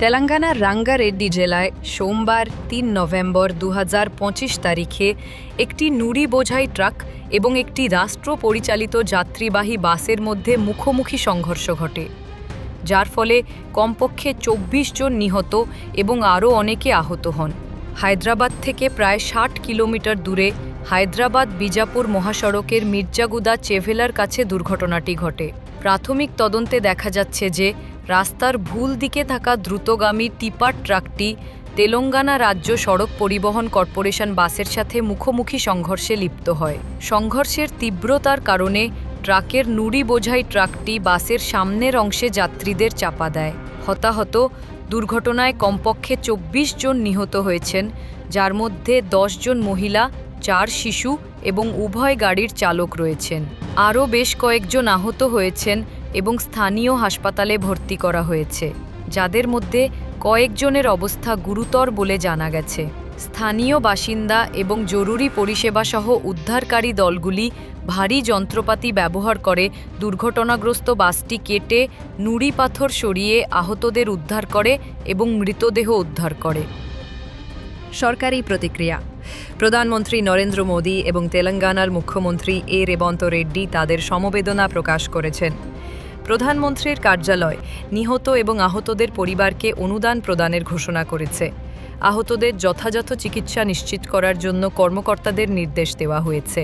তেলেঙ্গানার রাঙ্গারেড্ডি জেলায় সোমবার তিন নভেম্বর দু হাজার পঁচিশ তারিখে একটি নুড়ি বোঝাই ট্রাক এবং একটি রাষ্ট্র পরিচালিত যাত্রীবাহী বাসের মধ্যে মুখোমুখি সংঘর্ষ ঘটে। যার ফলে কমপক্ষে চব্বিশ জন নিহত এবং আরও অনেকে আহত হন। হায়দ্রাবাদ থেকে প্রায় ষাট কিলোমিটার দূরে হায়দ্রাবাদ বিজাপুর মহাসড়কের মির্জাগুদা চেভেলার কাছে দুর্ঘটনাটি ঘটে। প্রাথমিক তদন্তে দেখা যাচ্ছে যে রাস্তার ভুল দিকে থাকা দ্রুতগামী টিপার ট্রাকটি তেলেঙ্গানা রাজ্য সড়ক পরিবহন কর্পোরেশন বাসের সাথে মুখোমুখি সংঘর্ষে লিপ্ত হয়। সংঘর্ষের তীব্রতার কারণে ট্রাকের নুড়ি বোঝাই ট্রাকটি বাসের সামনের অংশে যাত্রীদের চাপা দেয়। হতাহত দুর্ঘটনায় কমপক্ষে চব্বিশ জন নিহত হয়েছেন, যার মধ্যে জন মহিলা, চার শিশু এবং উভয় গাড়ির চালক রয়েছেন। আরও বেশ কয়েকজন আহত হয়েছেন এবং স্থানীয় হাসপাতালে ভর্তি করা হয়েছে, যাদের মধ্যে কয়েকজনের অবস্থা গুরুতর বলে জানা গেছে। স্থানীয় বাসিন্দা এবং জরুরি পরিষেবা সহ উদ্ধারকারী দলগুলি ভারী যন্ত্রপাতি ব্যবহার করে দুর্ঘটনাগ্রস্ত বাসটি কেটে নুড়ি পাথর সরিয়ে আহতদের উদ্ধার করে এবং মৃতদেহ উদ্ধার করে। সরকারি প্রতিক্রিয়া। প্রধানমন্ত্রী নরেন্দ্র মোদী এবং তেলেঙ্গানার মুখ্যমন্ত্রী এ রেবন্ত রেড্ডি তাদের সমবেদনা প্রকাশ করেছেন। প্রধানমন্ত্রীর কার্যালয় নিহত এবং আহতদের পরিবারকে অনুদান প্রদানের ঘোষণা করেছে। আহতদের যথাযথ চিকিৎসা নিশ্চিত করার জন্য কর্মকর্তাদের নির্দেশ দেওয়া হয়েছে।